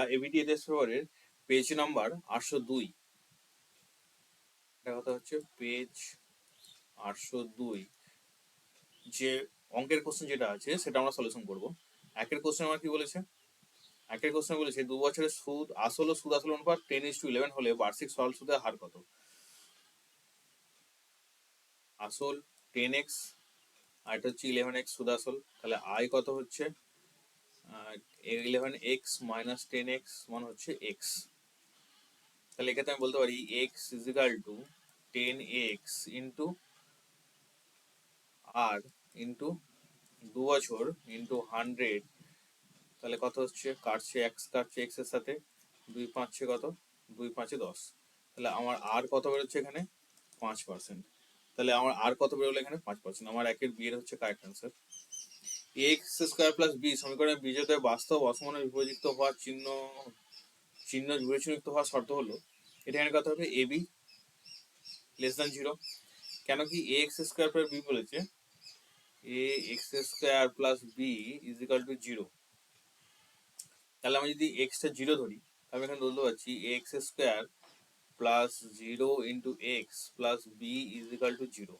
আমরা এবিটি এদেশ page number আটশো দুই। এটা কথা হচ্ছে পেজ আটশো দুই। যে অঙ্কের কোশ্চেন যেটা আছে, সেটা আমরা সলিউশন করব। একের কোশ্চেন আমার কি বলেছে? একের কোশ্চেন বলেছে, দু বছরের সুদ, আসল ও সুদ আসল অনুপাত টেন ইস টু ইলেভেন হলে বার্ষিক সরল সুদের হার কত? আসল টেন এক্স আর এটা হচ্ছে ইলেভেন এক্স সুদ আসল। তাহলে আয় কত হচ্ছে? Eleven X minus ten X মানে হচ্ছে এক্স তাহলে এক্ষেত্রে আমি বলতে পারি X equal to ten X into R into দু বছর ইন্টু হান্ড্রেড তাহলে কত হচ্ছে? কাটছে এক্স কাটছে এক্সের সাথে দুই পাঁচে কত? দুই পাঁচে দশ। তাহলে আমার আর কত বেরোচ্ছে এখানে? পাঁচ পার্সেন্ট তাহলে আমার আর কত বেরোলো এখানে? পাঁচ পার্সেন্ট আমার একের বিয়ের হচ্ছে correct answer x square plus b সমীকরণে বীজদ্বয় বাস্তব অসমানে বিপরীত হওয়ার চিহ্ন চিহ্ন বিবেচনযুক্ত হওয়ার শর্ত হলো, এটা এখানে কথা হবে? A b less than zero কেন কি a x square plus b বলেছে? A x square plus b is equal to zero তাহলে আমি যদি এক্সটা জিরো ধরি, আমি এখানে বলতে পারছি x square plus zero into x plus b is equal to zero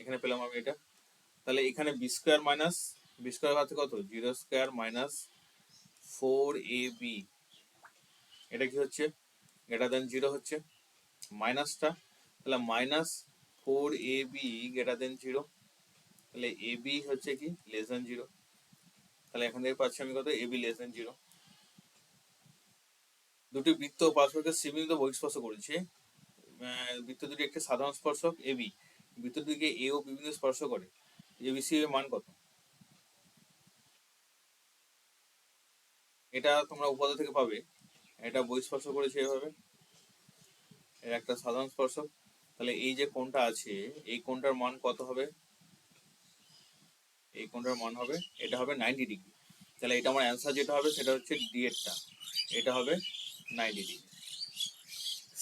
এখানে পেলাম আমি এটা। তাহলে এখানে b square minus b square হাতে কত? Zero square minus four a b এটা কি হচ্ছে? গ্রেটার দেন জিরো হচ্ছে। মাইনাসটা তাহলে minus four a b greater than zero তাহলে এ বি হচ্ছে কি? লেস দেন জিরো তাহলে এখান থেকে পাচ্ছি আমি কত? A b less than zero দুটি বৃত্ত পারস্পরিক সীমিত বহিঃস্পর্শ করেছে। বৃত্ত দুটি একটি সাধারণ স্পর্শক এ বি বৃত্ত দুটিকে এ ও বিভিন্ন স্পর্শ করে। এবিসি এর মান কত? এটা তোমরা উপাদান থেকে পাবে। এটা বই স্পর্শ করেছে এভাবে। এর একটা সাধারণ স্পর্শক। তাহলে এই যে কোনটা আছে, এই কোনটার মান কত হবে? এই কোনটার মান হবে, এটা হবে নাইনটি ডিগ্রি তাহলে এটা আমার অ্যান্সার যেটা হবে, সেটা হচ্ছে ডি এরটা এটা হবে ninety degree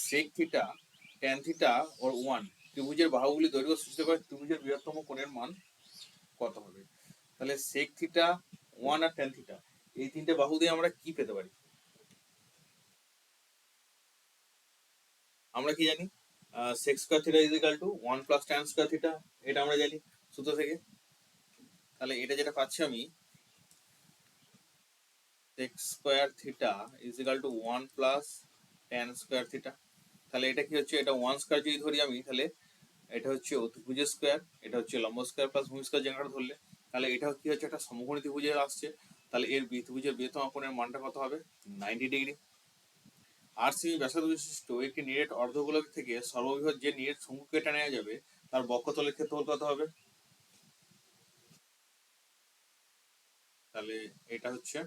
sec theta tan theta or one ত্রিভুজের বাহুগুলি দৈর্ঘ্য সৃষ্টি করে ত্রিভুজের বৃহত্তম কোণের মান কত হবে? তাহলে সেক থিটা ওয়ান আর টেন থিটা এই তিনটে বাহু দিয়ে আমরা কি পেতে পারি? আমরা কি জানি? Sec square theta is equal to one plus tan square theta এটা আমরা জানি সূত্র থেকে। তাহলে এটা যেটা পাচ্ছি আমি sec square theta is equal to one plus tan square theta তাহলে এটা কি হচ্ছে? এটা ওয়ান স্কোয়ার যদি ধরি আমি, তাহলে এটা হচ্ছে অতিভুজ স্কোয়ার এটা হচ্ছে লম্ব স্কোয়ার প্লাস ভূমি স্কোয়ার জেনারেট ধরলে, তাহলে এটা কি হচ্ছে একটা সমকোণী ত্রিভুজের আসছে, তাহলে এর ত্রিভুজের বৃহত্তম কোণের মানটা কত হবে? নাইনটি ডিগ্রি আর সেমি ব্যাসার্ধ বিশিষ্ট একটি নিরেট অর্ধগোলক থেকে সর্ববৃহৎ যে নিরেট টেনে নেওয়া যাবে, তার বক্ষতলের ক্ষেত্রফল কত হবে? তাহলে এটা হচ্ছে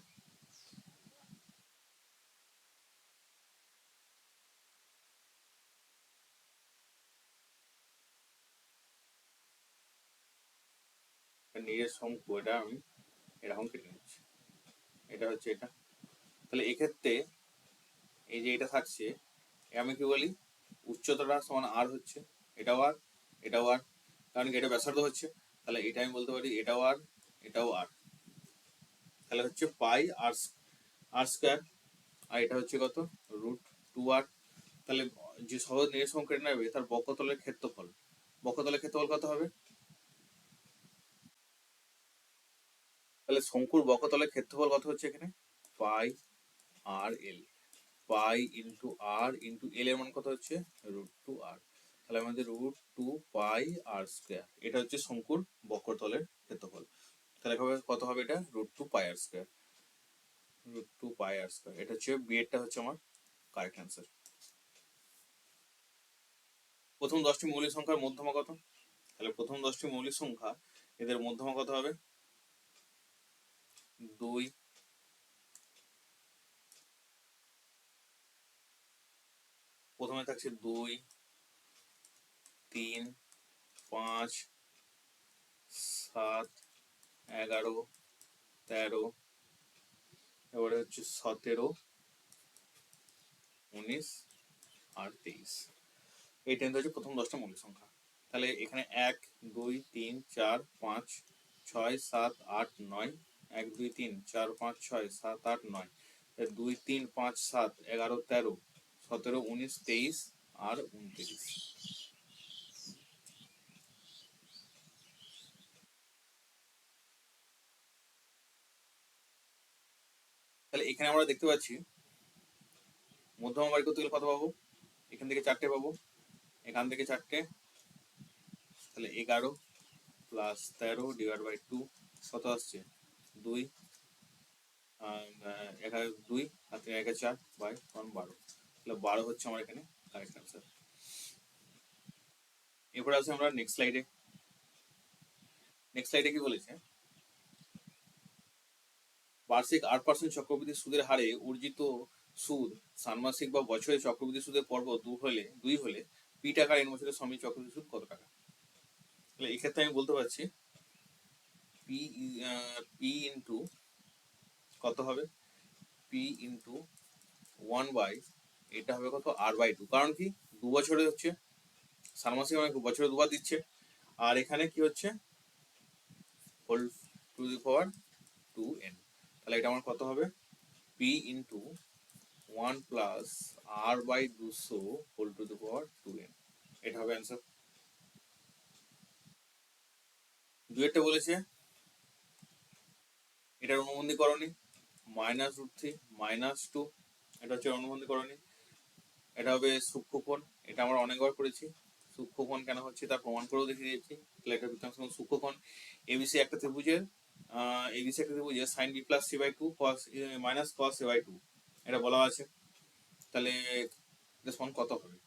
নিজের শঙ্কু এটা আমি এরকম কেটে নিচ্ছি। এটা হচ্ছে এটা। তাহলে এক্ষেত্রে এই যে এটা থাকছে আমি কি বলি? উচ্চতাটা সমান আর হচ্ছে, এটাও আর এটাও আর কারণ কি এটা ব্যাসার্ধ হচ্ছে? তাহলে এটা আমি বলতে পারি এটাও আর এটাও আর তাহলে হচ্ছে পাই আর আর স্কোয়ার আর এটা হচ্ছে কত? রুট টু আর তাহলে যে সহজ নিরসম কেটে নেবে, তার বক্ষতলের ক্ষেত্রফল। বক্ষতলের ক্ষেত্রফল কত হবে? তাহলে শঙ্কুর বক্ষতলের ক্ষেত্রফল কত হচ্ছে এখানে? পাই আর এল। পাই ইন্টু আর ইন্টু এল এর মান কত হচ্ছে? রুট টু আর তাহলে আমাদের root two pi r square এটা হচ্ছে শঙ্কুর বক্ষতলের ক্ষেত্রফল। তাহলে কত হবে এটা? Root two pi r square root two pi r square এটা হচ্ছে বিএডটা হচ্ছে আমার কারেক্ট অ্যান্সার প্রথম দশটি মৌলিক সংখ্যার মধ্যমা কত? তাহলে প্রথম দশটি মৌলিক সংখ্যা এদের মধ্যমা কত হবে? দুই। প্রথমে থাকছে দুই, তিন, পাঁচ, সাত, এগারো, তেরো, এবারে হচ্ছে সতেরো, উনিশ আর তেইশ। এই টেন হচ্ছে প্রথম দশটা মৌলিক সংখ্যা তাহলে এখানে এক, দুই, তিন, চার, পাঁচ, ছয়, সাত, আট, নয় এক, দুই, তিন, চার, পাঁচ, ছয়, সাত, আট, নয় দুই, তিন, পাঁচ, সাত, এগারো, তেরো, সতেরো, উনিশ, তেইশ, আর উনত্রিশ। তাহলে এখানে আমরা দেখতে পাচ্ছি, মধ্যমা বাড়ি করতে গেলে কত পাবো? এখান থেকে চারটে পাবো। এখান থেকে চারটে। তাহলে এগারো প্লাস তেরো ডিভাইড বাই টু কত আসছে? দুই এগারো দুই, আর তিন চার, বাই বারো। তাহলে বারো হচ্ছে আমার এখানে কারেক্ট আনসার এরপরে আছে আমরা নেক্সট স্লাইডে নেক্সট স্লাইডে কি বলেছে? বার্ষিক আট পার্সেন্ট চক্রবৃদ্ধি সুদের হারে অর্জিত সুদ ষান্মাসিক বা বছরে চক্রবৃদ্ধি সুদের পর্ব দু হলে, দুই হলে, পি টাকার এন বছরের সময় চক্রবৃদ্ধি সুদ কত টাকা? তাহলে এক্ষেত্রে আমি বলতে পারছি পি পি ইন্টু কত হবে? পি ইন্টু ওয়ান বাই এটা হবে কত? আর বাই টু কারণ কি? দু বছরে হচ্ছে ষান্মাসিক মানে বছরে দুবার দিচ্ছে। আর এখানে কি হচ্ছে? Whole to the power two n তাহলে এটা আমার কত হবে? P into one plus r by দুশো whole to the power two n এটা হবে অ্যান্সার দুয়েরটা বলেছে। এটার অনুবন্ধী করণী minus root three minus two এটা হচ্ছে অনুবন্ধী করণী এটা হবে সূক্ষ্মকোণ, এটা আমরা অনেকবার করেছি। সূক্ষ্মকোণ কেন হচ্ছে তার প্রমাণ করেও দেখিয়ে দিয়েছি। তাহলে এটা বৃত্তাংশ সূক্ষ্মকোণ। এবিসি একটা ত্রিভুজের এবিসি একটা ত্রিভুজের sine b plus c by two cos minus cos a by two এটা বলা আছে। তাহলে সমান কত হবে?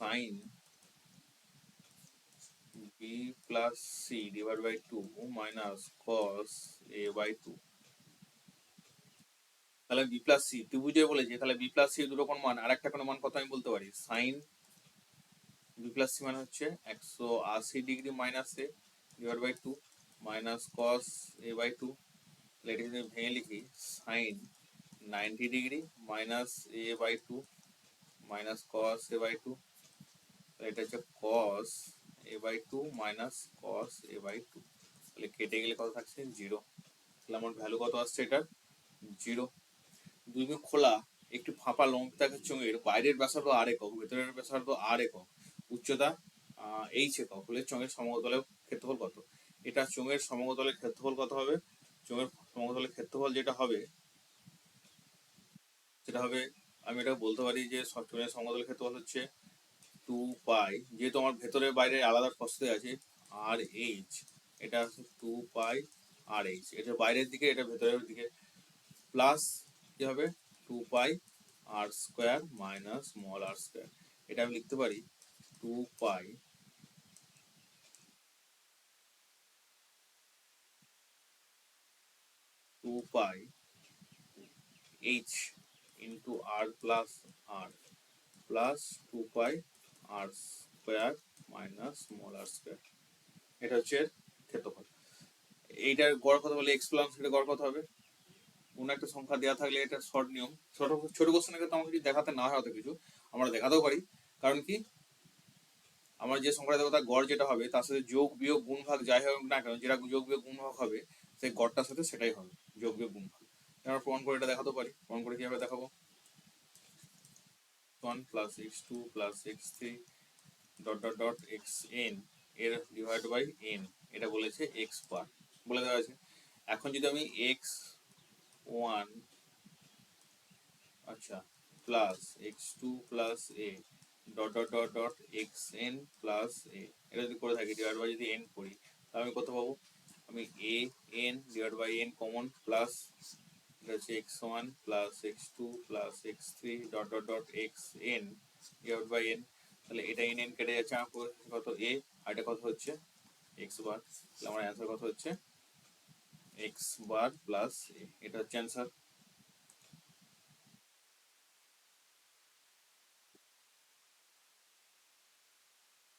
Sine b plus c divide by two minus cos a by two তাহলে বি প্লাস সি ত্রিভুজে বলেছে তাহলে বি প্লাস সি দুটো কোন মান আর একটা কোনো মান কত আমি বলতে পারি? সাইন বি প্লাস সি মানে হচ্ছে একশো আশি degree minus a divide by two minus cos a by two তাহলে এটা যদি ভেঙে লিখি sine ninety degree minus a by two minus cos a by two তাহলে এটা হচ্ছে cos a by two minus cos a by two তাহলে কেটে গেলে কত থাকছে? জিরো তাহলে আমার ভ্যালু কত আসছে এটার? জিরো দুই খোলা, একটি ফাঁপা লম্বিতাকার চোঙের বাইরের ব্যাসার্ধ আর একক, ভেতরের ব্যাসার্ধ আর একক। উচ্চতা এইচ একক। হলে চোঙের সমতলের ক্ষেত্রফল কত? এটা চোঙের সমতলের ক্ষেত্রফল কত হবে? চোঙের সমতলের ক্ষেত্রফল যেটা হবে সেটা হবে, আমি এটা বলতে পারি যে চোঙের সমতলের ক্ষেত্রফল হচ্ছে টু পাই যেহেতু আমার ভেতরে বাইরে আলাদা প্রস্তুতি আছে আর এইচ এটা হচ্ছে টু পাই আর এইচ এটা বাইরের দিকে, এটা ভেতরের দিকে প্লাস কি হবে? Two pi r square minus small r square এটা আমি লিখতে পারি two pi two pi h into r plus r plus two pi r square minus small r square এটা হচ্ছে ক্ষেত্রফল। এইটার গড় কথা বলে? এক্স প্লাস এটা গড় কথা হবে? কোনো একটা সংখ্যা দেওয়া থাকলে এটা শর্ট নিয়ম। ছোট ছোট কোশ্চেনে কিন্তু আমাকে যদি দেখাতে না হয় হয়তো কিছু, আমরা দেখাতেও পারি। কারণ কি? আমার যে সংখ্যাটা দেবো তার গড় যেটা হবে, তার সাথে যোগ, বিয়োগ, গুণ ভাগ যাই হোক না কেন, যেটা যোগ, বিয়োগ, গুণ ভাগ হবে, সেই গড়টার সাথে সেটাই হবে, যোগ, বিয়োগ, গুণ ভাগ। আমরা প্রমাণ করে এটা দেখাতে পারি। প্রমাণ করে কীভাবে দেখাবো? One plus x two plus x three dot dot dot x n এর ডিভাইড বাই এন এটা বলেছে এক্স বার বলে দেওয়া আছে এখন যদি আমি এক্স ওয়ান আচ্ছা plus x two plus a dot dot dot dot n plus a এটা যদি করে থাকি ডিভাইড বাই যদি এন করি, তাহলে আমি কত পাবো? আমি a n divide by n common plus one plus x two plus x three dot dot dot x n by n তাহলে এটা এন এন কেটে যাচ্ছে আমার কত এ আর এটা কত হচ্ছে? এক্স বার তাহলে আমার অ্যান্সার কত হচ্ছে? এক্স বার প্লাস এ এটা হচ্ছে অ্যান্সার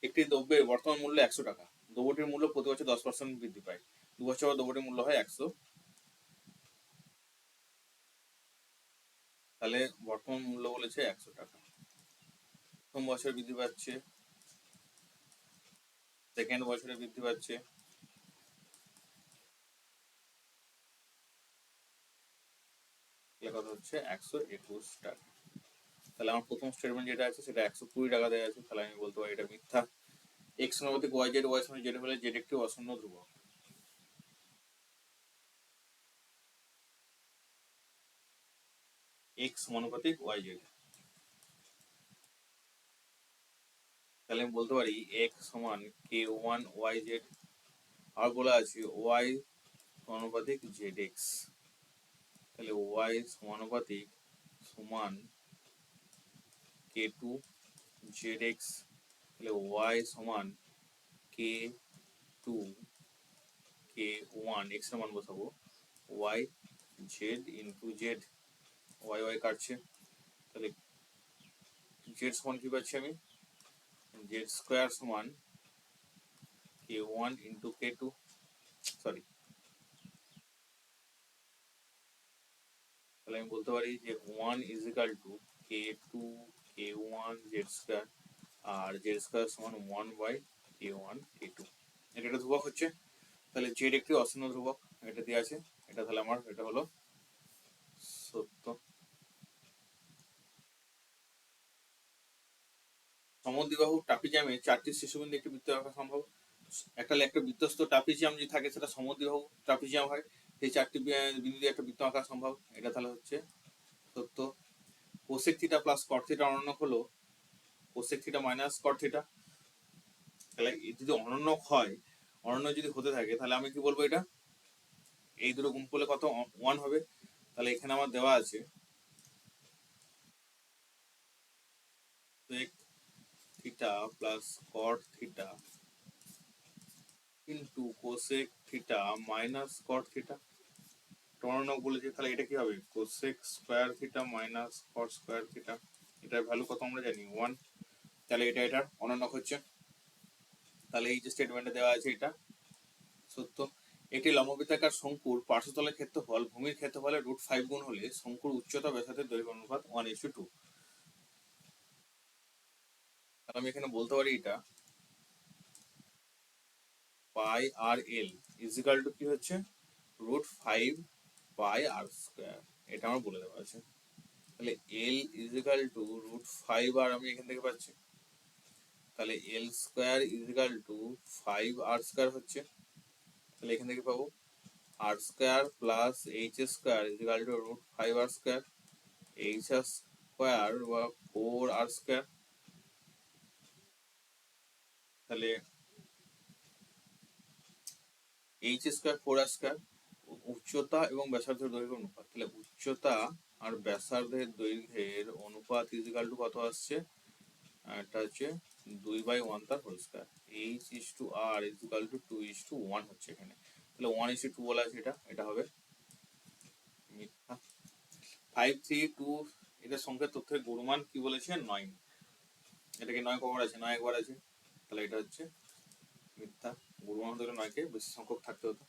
একটি দ্রব্যের বর্তমান মূল্য একশো টাকা। দ্রব্যটির মূল্য প্রতি বছর দশ পার্সেন্ট বৃদ্ধি পায়। দু বছর দ্রব্যটির মূল্য হয় একশো। তাহলে বর্তমান মূল্য বলেছে একশো টাকা। প্রথম বছর বৃদ্ধি পাচ্ছে। সেকেন্ড বছরে বৃদ্ধি পাচ্ছে। কত হচ্ছে? একশো একুশ টাকা। তাহলে আমার প্রথম স্টেটমেন্ট যেটা আছে, সেটা একশো কুড়ি টাকা দেওয়া আছে। তাহলে আমি বলতে পারি এটা মিথ্যা। এক্স অনুপাতিক ওয়াই জেড ওয়াই জেড হলে জেড একটি অশূন্য ধ্রুবক। সমানুপাতিক ওয়াই জেড তাহলে আমি বলতে পারি এক্স সমান কে ওয়ান ওয়াই জেড আর বলা আছে ওয়াই সমানুপাতিক জেড এক্স তাহলে ওয়াই সমানুপাতিক সমান কে টু জেড এক্স তাহলে ওয়াই সমান কে টু কে ওয়ান এক্সের মান বসাবো। Y z into z y y কাটছে। তাহলে জেড সমান কি পাচ্ছি আমি? জেড স্কোয়ার সমান k one into k two, sorry. তাহলে আমি বলতে পারি যে one is equal to k two, k one, z square, R z square সমান one by k one, k two. এটা একটা ধ্রুবক হচ্ছে। তাহলে জেড একটি অশূন্য ধ্রুবক, এটা দিয়ে আছে। এটা তাহলে আমার, এটা হলো সত্য। সমদ্বিবাহু ট্রাপিজিয়ামে চারটি শীর্ষবিন্দু একটি বৃত্ত আঁকা সম্ভব। একটা একটা বৃত্তস্থ ট্রাপিজিয়াম যদি থাকে, সেটা সমদ্বিবাহু ট্রাপিজিয়াম হয়। সেই চারটি বিন্দু দিয়ে একটা বৃত্ত আঁকা সম্ভব। এটা তাহলে হচ্ছে সত্য। Cosec theta plus cot theta হলো cosec theta minus cot theta তাহলে যদি অনন্য হয়, অনন্য যদি হতে থাকে, তাহলে আমি কি বলব এটা? এই দুটো গুণ করলে কত? ওয়ান হবে। তাহলে এখানে আমার দেওয়া আছে। Theta plus cot theta into cosec theta minus cot theta টর্নক বলেছি তাহলে এটা কি হবে? Cosec square theta minus cot square theta এটার ভ্যালু কত আমরা জানি? ওয়ান তাহলে এটা এটার অনন্যক হচ্ছে। তাহলে এই যে স্টেটমেন্টে দেওয়া আছে এটা, সত্য। একটি লম্ববৃত্তাকার শঙ্কুর পার্শ্বতলের ক্ষেত্রফল ভূমির ক্ষেত্রফলের রুট ফাইভ গুণ হলে শঙ্কুর উচ্চতা ব্যাসার্ধের দৈর্ঘ্য অনুপাত ওয়ান ইস টু তাহলে আমি এখানে বলতে পারি এটা। পাই আর এল ইজিক্যাল টু কি হচ্ছে? Root five pi r square এটা আমার বলে দেওয়া আছে তাহলে l equal to root five r আমি এখান থেকে পাচ্ছি। তাহলে l square equal to five r square হচ্ছে। তাহলে এখান থেকে পাবো। R square plus h square equal to root five r square h square বা ফোর আর স্কোয়ার তাহলে এইচ স্কোয়ার ফোর স্কোয়ার উচ্চতা এবং ব্যাসার্ধের দৈর্ঘ্য অনুপাত। তাহলে উচ্চতা আর ব্যাসার্ধের দৈর্ঘ্যের অনুপাত ইজিক্যাল টু কত আসছে? এটা হচ্ছে দুই বাই ওয়ান তার whole square h is two r equal to two two is two one এখানে। তাহলে ওয়ান ইস টু বলা আছে এটা এটা হবে মিথ্যা। ফাইভ থ্রি টু এটার সংখ্যার তথ্যের গুণমান কি বলেছে? নয় এটাকে নয় কবার আছে নয় একবার আছে। তাহলে এটা হচ্ছে মিথ্যা গুরু হতে নয়কে বেশি সংখ্যক থাকতে হতো।